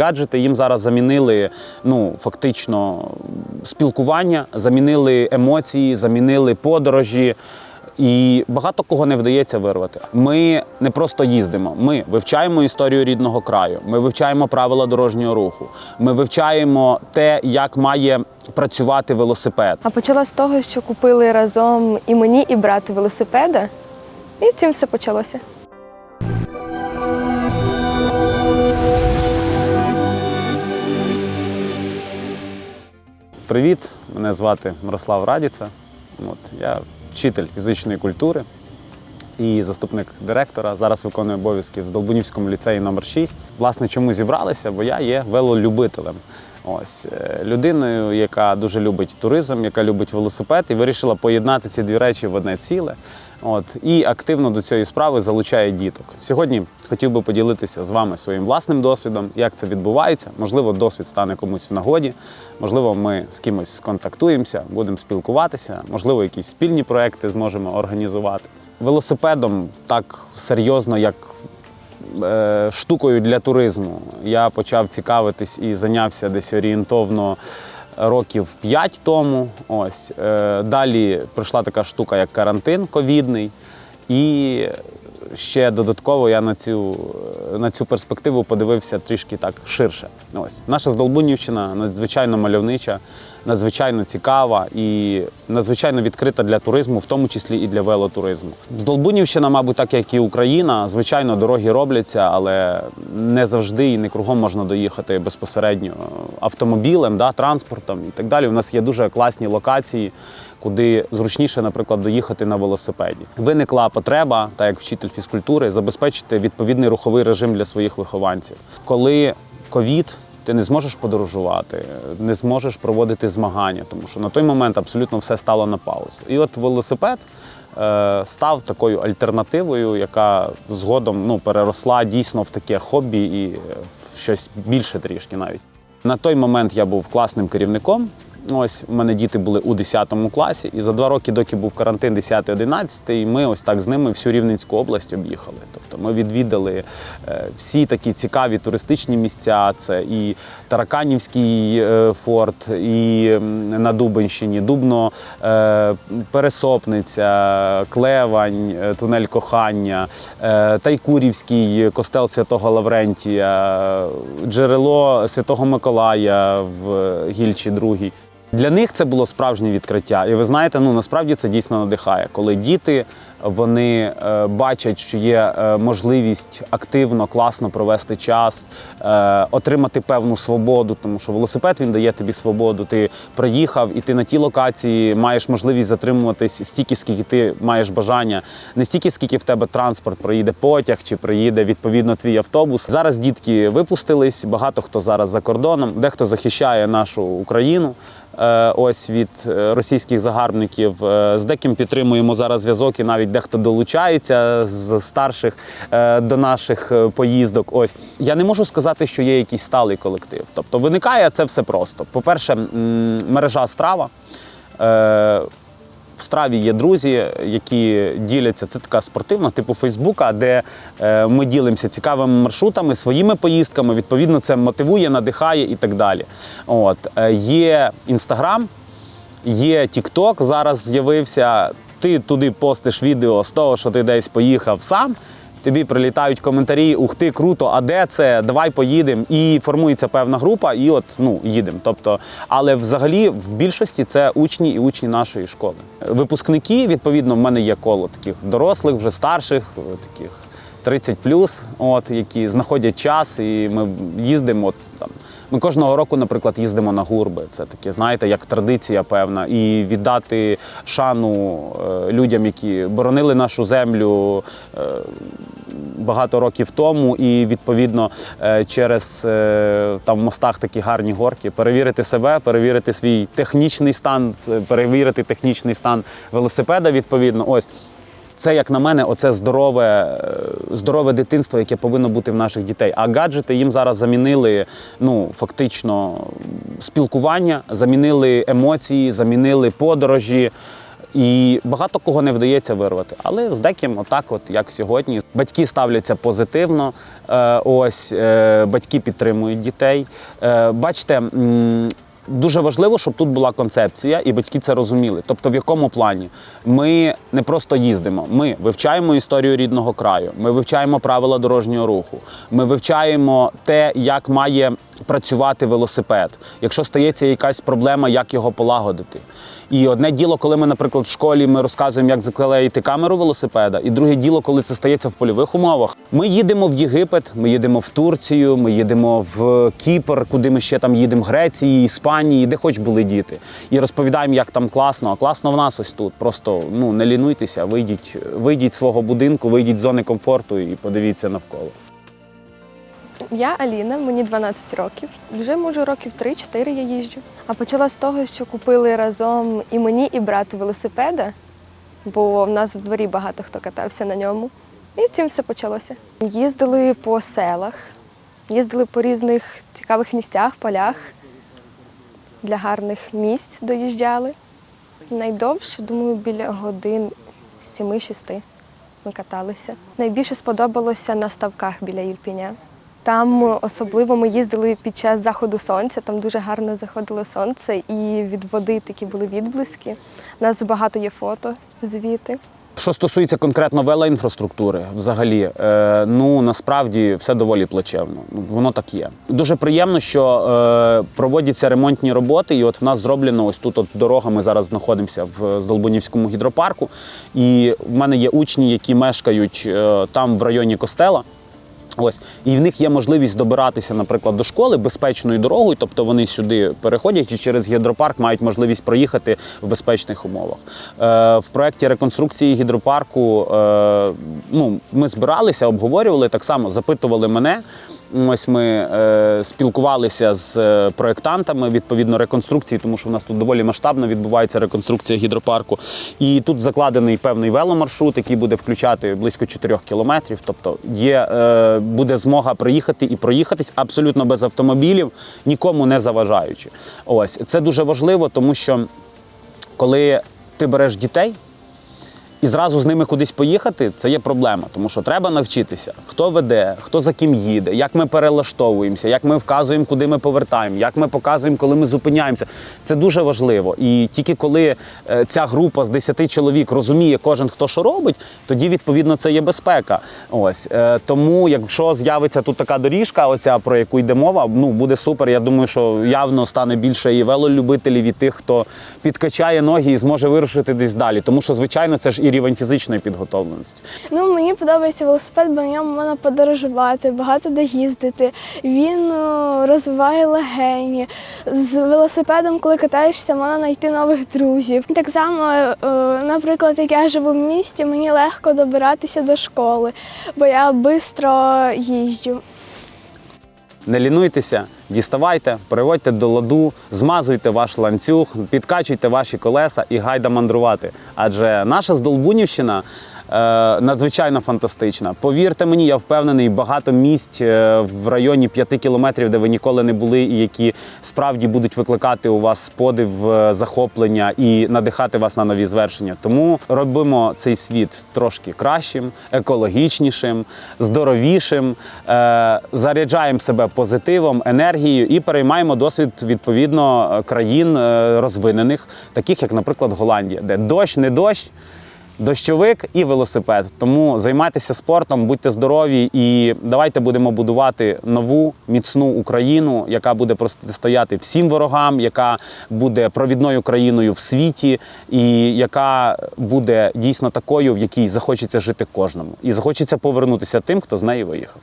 гаджети їм зараз замінили ну, фактично спілкування, замінили емоції, замінили подорожі. І багато кого не вдається вирвати. Ми не просто їздимо, ми вивчаємо історію рідного краю, ми вивчаємо правила дорожнього руху, ми вивчаємо те, як має працювати велосипед. А почалось з того, що купили разом і мені, і брату велосипеда. І цим все почалося. Привіт, мене звати Мирослав Радіца. От, я вчитель фізичної культури і заступник директора. Зараз виконую обов'язки в Здолбунівському ліцеї номер 6 Власне, чому зібралися? Бо я є велолюбителем. Ось е, людиною, яка дуже любить туризм, яка любить велосипед, і вирішила поєднати ці дві речі в одне ціле. От і активно до цієї справи залучає діток. Сьогодні хотів би поділитися з вами своїм власним досвідом, як це відбувається. Можливо, досвід стане комусь в нагоді. Можливо, ми з кимось сконтактуємося, будемо спілкуватися. Можливо, якісь спільні проекти зможемо організувати. Велосипедом так серйозно, як штукою для туризму. Я почав цікавитись і зайнявся десь орієнтовно років 5 тому. Ось е, далі прийшла така штука, як карантин ковідний. І ще додатково я на цю, на цю перспективу подивився трішки так ширше. Ось наша Здолбунівщина надзвичайно мальовнича, надзвичайно цікава і надзвичайно відкрита для туризму, в тому числі і для велотуризму. Здолбунівщина, мабуть, так як і Україна, звичайно, дороги робляться, але не завжди і не кругом можна доїхати безпосередньо автомобілем, да, транспортом і так далі. У нас є дуже класні локації. Куди зручніше, наприклад, доїхати на велосипеді. Виникла потреба, так як вчитель фізкультури, забезпечити відповідний руховий режим для своїх вихованців. Коли ковід, ти не зможеш подорожувати, не зможеш проводити змагання, тому що на той момент абсолютно все стало на паузу. І от велосипед е, став такою альтернативою, яка згодом ну, переросла дійсно в таке хобі і е, в щось більше трішки навіть. На той момент я був класним керівником. Ось у мене діти були у 10 класі, і за два роки, доки був карантин 10-11, ми ось так з ними всю Рівненську область об'їхали. Тобто ми відвідали е, всі такі цікаві туристичні місця. Це і Тараканівський е, форт, і на Дубенщині, Дубно, е, Пересопниця, Клевань, е, тунель кохання, Тайкурівський костел Святого Лаврентія, джерело Святого Миколая в Гільчі Другій. Для них це було справжнє відкриття. І ви знаєте, ну насправді це дійсно надихає, коли діти вони е, бачать, що є е, можливість активно, класно провести час, е, отримати певну свободу, тому що велосипед він дає тобі свободу. Ти приїхав і ти на тій локації маєш можливість затримуватись стільки, скільки ти маєш бажання, не стільки, скільки в тебе транспорт проїде потяг чи приїде відповідно твій автобус. Зараз дітки випустились, багато хто зараз за кордоном, дехто захищає нашу Україну. Ось від російських загарбників з деким підтримуємо зараз зв'язок, і навіть дехто долучається з старших е, до наших е, поїздок. Ось я не можу сказати, що є якийсь сталий колектив. Тобто виникає це все просто. По-перше, мережа страва. Е, в страві є друзі, які діляться. Це така спортивна, типу Фейсбука, де ми ділимося цікавими маршрутами, своїми поїздками. Відповідно, це мотивує, надихає і так далі. От є інстаграм, є Тікток. Зараз з'явився. Ти туди постиш відео з того, що ти десь поїхав сам. Тобі прилітають коментарі, ух ти, круто, а де це? Давай поїдемо. І формується певна група, і от ну їдемо. Тобто, але взагалі в більшості це учні і учні нашої школи. Випускники, відповідно, в мене є коло таких дорослих, вже старших, таких 30 от які знаходять час, і ми їздимо. От там. Ми кожного року, наприклад, їздимо на гурби. Це таке, знаєте, як традиція певна, і віддати шану е, людям, які боронили нашу землю. е, багато років тому, і відповідно е, через там в мостах такі гарні горки, перевірити себе, перевірити свій технічний стан, перевірити технічний стан велосипеда. Відповідно, ось. Це, як на мене, оце здорове, е, здорове дитинство, яке повинно бути в наших дітей. А гаджети їм зараз замінили ну, фактично спілкування, замінили емоції, замінили подорожі. І багато кого не вдається вирвати. Але з деким, отак, от як сьогодні, батьки ставляться позитивно. Е, ось е, батьки підтримують дітей. Бачите. Дуже важливо, щоб тут була концепція, і батьки це розуміли. Тобто, в якому плані? Ми не просто їздимо, ми вивчаємо історію рідного краю, ми вивчаємо правила дорожнього руху, ми вивчаємо те, як має працювати велосипед. Якщо стається якась проблема, як його полагодити. І одне діло, коли ми, наприклад, в школі ми розказуємо, як заклеїти камеру велосипеда, і друге діло, коли це стається в польових умовах. Ми їдемо в Єгипет, ми їдемо в Турцію, ми їдемо в Кіпр, куди ми ще там їдемо, Греції, Іспанії, де хоч були діти. І розповідаємо, як там класно. А класно в нас ось тут. Просто ну не лінуйтеся, вийдіть, вийдіть з свого будинку, вийдіть з зони комфорту і подивіться навколо. Я Аліна, мені 12 років. Вже можу років 3-4 я їжджу. А почала з того, що купили разом і мені, і брату велосипеда, бо в нас в дворі багато хто катався на ньому. І цим все почалося. Їздили по селах, їздили по різних цікавих місцях, полях. Для гарних місць доїжджали. Найдовше, думаю, біля годин 7-6 ми каталися. Найбільше сподобалося на ставках біля Ірпіня. Там особливо ми їздили під час заходу сонця, там дуже гарно заходило сонце, і від води такі були відблиски. У нас багато є фото звідти. Що стосується конкретно велоінфраструктури, взагалі, е, ну насправді все доволі плачевно. Ну, Воно так є. Дуже приємно, що е, проводяться ремонтні роботи, і от в нас зроблено ось тут от дорога. Ми зараз знаходимося в Здолбунівському гідропарку. І в мене є учні, які мешкають е, там в районі костела. Ось і в них є можливість добиратися, наприклад, до школи безпечною дорогою, тобто вони сюди переходять і через гідропарк мають можливість проїхати в безпечних умовах. Е, в проєкті реконструкції гідропарку е, ну, ми збиралися, обговорювали так само, запитували мене. Ось ми е, спілкувалися з е, проєктантами відповідно реконструкції, тому що в нас тут доволі масштабно відбувається реконструкція гідропарку. І тут закладений певний веломаршрут, який буде включати близько 4 кілометрів. Тобто є, е, буде змога приїхати і проїхатись абсолютно без автомобілів, нікому не заважаючи. Ось це дуже важливо, тому що коли ти береш дітей. І зразу з ними кудись поїхати це є проблема, тому що треба навчитися, хто веде, хто за ким їде, як ми перелаштовуємося, як ми вказуємо, куди ми повертаємо, як ми показуємо, коли ми зупиняємося. Це дуже важливо. І тільки коли е, ця група з 10 чоловік розуміє кожен, хто що робить, тоді відповідно це є безпека. Ось е, тому, якщо з'явиться тут така доріжка, оця про яку йде мова, ну буде супер. Я думаю, що явно стане більше і велолюбителів, і тих, хто підкачає ноги і зможе вирушити десь далі. Тому що, звичайно, це ж і рівень фізичної підготовленості. Ну, мені подобається велосипед, бо на ньому можна подорожувати, багато де їздити. Він е, розвиває легені. З велосипедом, коли катаєшся, можна знайти нових друзів. Так само, е, наприклад, як я живу в місті, мені легко добиратися до школи, бо я швидко їжджу. Не лінуйтеся, діставайте, приводьте до ладу, змазуйте ваш ланцюг, підкачуйте ваші колеса і гайда мандрувати. Адже наша Здолбунівщина надзвичайно фантастична. Повірте мені, я впевнений, багато місць е, в районі 5 кілометрів, де ви ніколи не були, і які справді будуть викликати у вас подив, е, захоплення і надихати вас на нові звершення. Тому робимо цей світ трошки кращим, екологічнішим, здоровішим, е, заряджаємо себе позитивом, енергією і переймаємо досвід відповідно е, країн е, розвинених, таких як, наприклад, Голландія, де дощ, не дощ. Дощовик і велосипед. Тому займайтеся спортом, будьте здорові і давайте будемо будувати нову міцну Україну, яка буде протистояти всім ворогам, яка буде провідною країною в світі, і яка буде дійсно такою, в якій захочеться жити кожному, і захочеться повернутися тим, хто з неї виїхав.